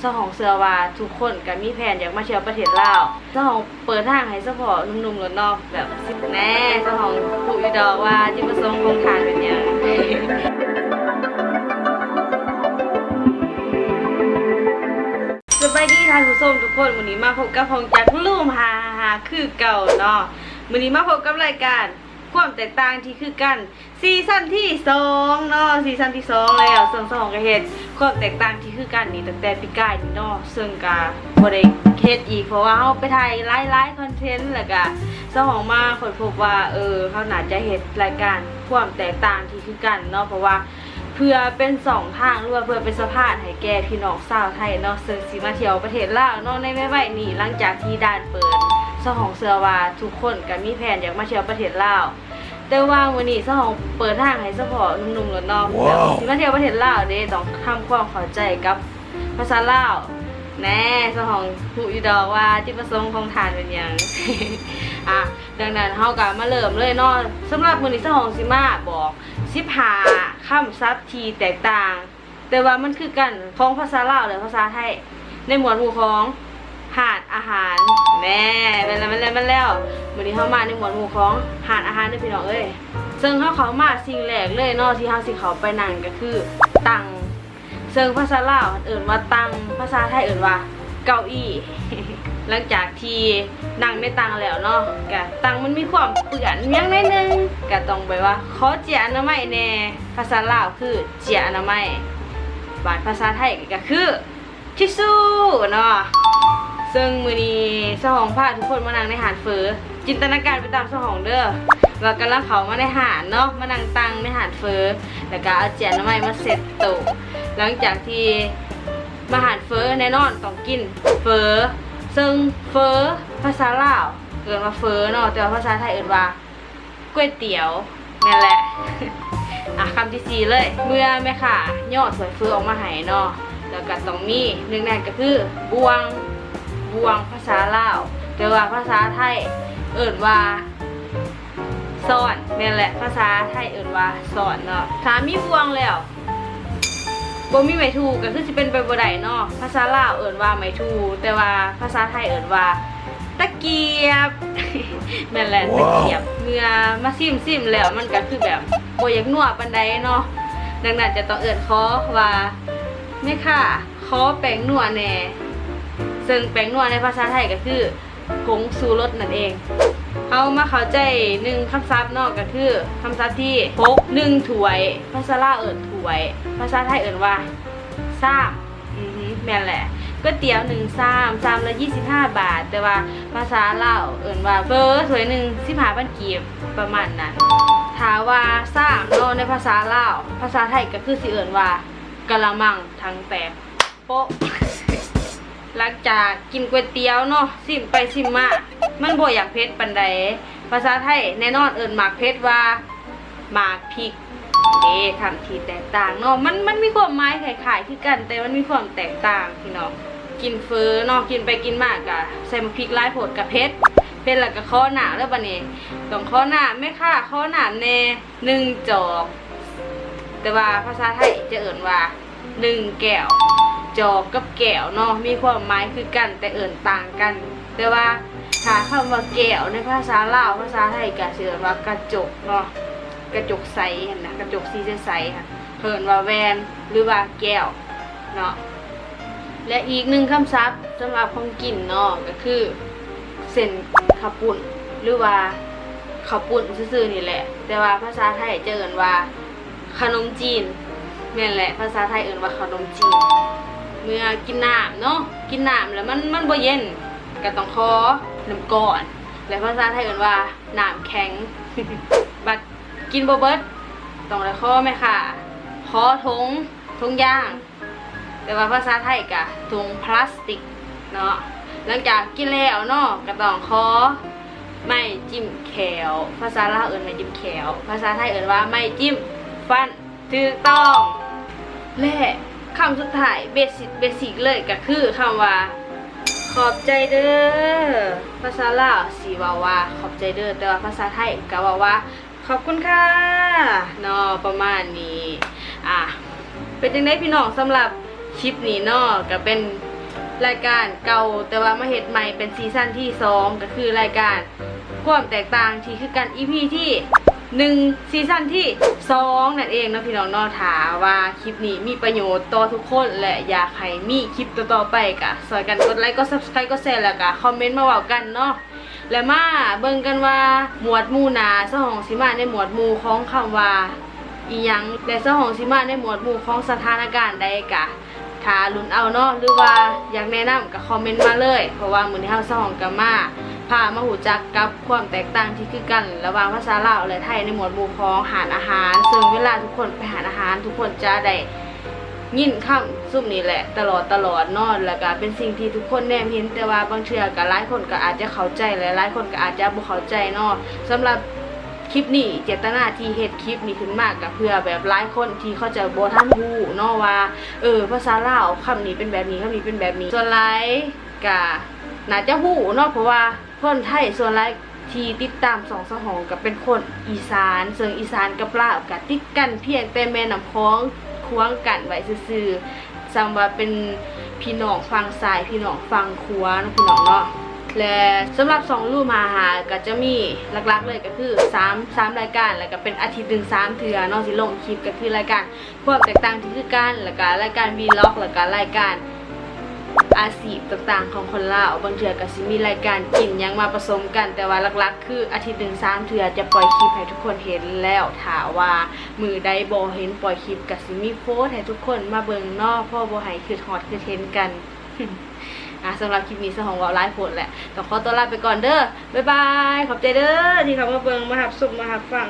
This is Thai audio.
เจ้าของเสือว่าทุกคนก็มีแผนอยากมาเที่ยวประเทศลาวเจ้าของเปิดทางให้เฉพาะหนุ่มๆหรือนอกแบบสิแน่เจ้าของผู้อีดอกว่าจุดประสงค์ของทานเป็นยังสบายดีท่านผู้ชมทุกคนวันนี้มาพบกับพงจักลุ่มฮาฮาคือเก่าเนาะวันนี้มาพบกับรายการ ความแตกต่างที่คือกันซีซั่นที่สองเนาะซีซั่นที่สองแล้วส่วนสองก็เฮ็ดความแตกต่างที่คือกันนี่ตั้งแต่ปีกายนี่เนาะซึ่งก็บ่ได้เฮ็ดอีกเพราะว่าเฮาไปถ่ายหลายๆคอนเทนต์แล้วก็เจ้าของมาคนพบว่าเออเขาหนาจะเฮ็ดรายการความแตกต่างที่คือกันเนาะเพราะว่าเพื่อเป็นสองทางหรือว่าเพื่อเป็นสะพานให้แก่พี่น้องชาวไทยเนาะซึ่งสิมาเที่ยวประเทศลาวเนาะในไม่ไหวนี่หลังจากที่ด่านเปิด สหองเสือว่าทุกคนก็มีแผนอยากมาเที่ยวประเทศลาวแต่ว่าวันนี้สหองเปิดทางให้เฉพาะหนุ่มๆและน้องแบบสิมาเที่ยวประเทศลาวเด้ต้องทำความเข้าใจกับภาษาลาวแน่สหองผู้อีดอกว่าจุดประสงค์ของทานเป็นหยังอะดังนั้นเฮาก็มาเริ่มเลยเนาะสำหรับมื้อนี้สหองสิมาบอก15คำศัพท์ที่แตกต่าง แต่ว่ามันคือกันของภาษาลาวหรือภาษาไทยในหมวดหมู่ของหาดอาหารแน่แม่นแล้วม่นแล้วม่นแล้วมื้อนี้เฮามาในหมวดหมู่ของหาดอาหารด้อพี่น้องเอ้ยซึ่งเฮาเขามาสิ่งแรกเลยเนาะที่เฮาสิเขาไปนั่นก็คือตังซึ่งภาษาลาวเอิ่นว่าตังภาษาไทยเอิ่นว่าเก้าอี้ หลังจากที่นั่งในตังแล้วเนาะกะตังมันมีความเปื่อนยังไดนึงกะต้องไปว่าขอเจียอนามัยแน่ภาษาลาวคือเจียอนามัยบาทภาษาไทยก็คือทิชชู่เนาะ ซึ่งมือนี้สหองพาทุกคนมานั่งในหาดเฟอจินตนาการไปตามสหองเด้อว่ากำลังเขามาในหาดเนาะมานั่งตังในหาดเฟอแล้วก็เอาเจียอนามัยมาเสร็จโตหลังจากที่มาหารเฟอแน่นอนต้องกินเฟอซึ่งเฟอภาษาลาวเอินว่าเฟอเนาะแต่ว่าภาษาไทยเอินว่าก๋วยเตี๋ยวนั่นแหละอะคำที่สี่เลย เมื่อแม่ค่ะย่อสวยเฟอออกมาให้เนาะแล้วก็ต้องมีหนึ่งแน่นก็คือบวง บวงภาษาลาวแต่ว่าภาษาไทยเอินว่าสอนนี่นแหละภาษาไทยเอินว่าสอนเนาะถ้ามีบวงแล้วบ่มีไม้ถูกก็คือสิเป็นไปบ่ได้เนาะภาษาลาวเอิ้นว่าไม้ถูแต่ว่าภาษาไทยเอิ้นว่าตะเกียบแม่นแหละตะเกียบเมื่อมาซิมซิมแล้วมันก็คือแบบบ่อยากนัวปานใดเนาะดังนั้นจะต้องเอิ้นขอว่าแม่ค่ะขอแป้งนัวแหน่ ซึ่งแป้งนัวในภาษาไทยก็คือผงชูรสนั่นเองเอามาเข้าใจหนึ่งคำศัพท์นอกก็คือคำศัพท์ที่พกหนึ่งถ้วย ภาษาลาวเอิญถ้วย ภาษาไทยเอิญว่าซ้ำอือฮึแม่นแหละก๋วยเตี๋ยวหนึ่งซ้ำซ้ำละยี่สิบห้าบาท แต่ว่าภาษาลาวเอิญว่าเฟอถ้วยหนึ่งสิบห้าพันกีบประมาณนั้นถาว่าซ้ำนาะในภาษาลาวภาษาไทยก็คือสิเอิญว่ากะละมังทั้งแตกโป๊ะ หลังจากกินก๋วยเตี๋ยวเนาะซิมไปซิมมา มันบ่อยากเผ็ดปานใดภาษาไทยแน่นอนเอิ้นหมากเผ็ดว่าหมากพริกเด้คำที่แตกต่างเนาะมันมันมีความหมายคล้ายๆคือกัน แต่มันมีความแตกต่างพี่น้องกินเฟอเนาะกินไปกินมากกะใส่หมากพริกหลายโผดกับเผ็ดเผ็ดแล้วก็ข้อหนาแล้วบัดนี้ต้องข้อหนาแม่ค่ะข้อหนาแน่หนึ่งจอกแต่ว่าภาษาไทยจะเอิ่นว่าหนึ่งแก้ว จอกกับแก้วเนาะมีความหมายคือกันแต่เอิ่นต่างกัน แต่ว่าถ้าคำว่าแก้วในภาษาลาวภาษาไทยก็สิเอิ้นว่ากระจกเนาะกระจกใสหั่นนะกระจกสีใสๆค่ะเพิ่นว่าแวนหรือว่าแก้วเนาะและอีกหนึ่งคำศัพท์สำหรับของกินเนาะก็คือเส้นข้าปุ้นหรือว่าข้าปุ้นซื่อๆนี่แหละ แต่ว่าภาษาไทยจะเอิ้นว่าขนมจีนนี่แหละ ภาษาไทยเอิ่นว่าขนมจีน เมื่อกินน้ำเนาะกินน้ำแล้วมันมันบ่เย็นก็ต้องขอน้ำก่อน และภาษาไทยเอ่นว่าน้ำแข็ง บัดกินบ่เบิดต้องได้ขอไหมค่ะขอถุงถุงย่าง แต่ว่าภาษาไทยกะถุงพลาสติกเนาะหลังจากกินแล้วเนาะก็ต้องขอไม่จิ้มแขว ภาษาลาวเอิ้นไม่จิ้มแขว ภาษาไทยเอิ้นว่าไม่จิ้มฟันถูกต้องและ คำสุดท้ายเบสิกเบสิกเลยก็คือคำว่า ขอบใจเด้อภาษาลาวสีว่าว่า ขอบใจเด้อแต่ว่าภาษาไทยก็ว่าว่า ขอบคุณค่ะเนาะประมาณนี้อะเป็นจังไดพี่น้องสำหรับคลิปนี้เนาะก็เป็นรายการเก่าแต่ว่ามาเฮ็ดใหม่เป็นซีซั่นที่สองก็คือรายการความแตกต่างที่คือกัน EP ที่ หนึ่งซีซั่นที่สองนั่นเองนะพี่น้องนอถาว่าคลิปนี้มีประโยชน์ต่อทุกคน และอยากให้มีคลิปต่อๆไปกะสอยกันกดไลค์กด subscribe กดแชร์แล้วก็คอมเมนต์มาเว้ากันเนาะและมาเบิ่งกันว่าหมวดมูนาสหองสิมาในหมวดมูของคำว่าอีหยังและสหองสิมาในหมวดมูของสถานการณ์ใดกะถ้าลุ้นเอาเนาะหรือว่าอยากแนะนำก็คอมเมนต์มาเลย เพราะว่ามื้อนี้เฮาสหองก็มา พามาหูจักกับความแตกต่างที่คือกัน ระหว่างภาษาลาวและไทยในหมวดหมู่ของอาหารอาหาร ซึ่งเวลาทุกคนไปหาอาหาร ทุกคนจะได้ยินคำซุ่มนี้แหละ ตลอดตลอดนาะแล้วก็เป็นสิ่งที่ทุกคนแนมเห็นแต่ว่าบางเทื่อก็หลายคนก็อาจจะเข้าใจและหลายคนก็อาจจะบ่เข้าใจเนาะสำหรับคลิปนี้เจตนาที่เฮ็ดคลิปนี้ขึ้นมากกับเพื่อแบบหลายคนที่เขาจะบ่ทันฮู้เนาะว่าเออภาษาลาวคำนี้เป็นแบบนี้คำนี้เป็นแบบนี้ส่วนหลายก็ น่าจะฮู้เนาะเพราะว่าคนไทยส่วนหลายที่ติดตามสองสหองก็เป็นคนอีสานเซิงอีสานกับลาวก็ติดกันเพียงแต่แม่น้ำคองควงกันไว้ซื่อๆซ้ำว่าเป็นพี่น้องฟังซ้ายพี่น้องฟังขวาเนะพี่น้องเนาะและสำหรับสองรูปมาหาก็จะมีหลักๆเลยก็คือ3 3รายการแล้วก็เป็นอาทิตย์หนึ่งสามเทื่อนอกสิลงคลิปก็คือรายการความแตกต่างที่คือกันแล้วก็รายการวีล็อกแล้วก็รายการ อาชีพต่างๆ ของคนลาวบางเทื่อก็สิมีรายการกินยังมาผสมกัน แต่ว่าหลักๆ คืออาทิตย์หนึ่งสามเทื่อจะปล่อยคลิปให้ทุกคนเห็นแล้วถาว่ามือใดบ่เห็นปล่อยคลิปก็สิมีโพสต์ให้ทุกคนมาเบิ่งนอกพ่อบ่ให้คือฮอดคือเห็นกันอะสำหรับคลิปนี้สของเราไลฟ์ผลแหละต้องขอตัวลาไปก่อนเด้อบ๊ายบายขอบใจเด้อที่เขามาเบิ่งมาหับสุขมาหับฟัง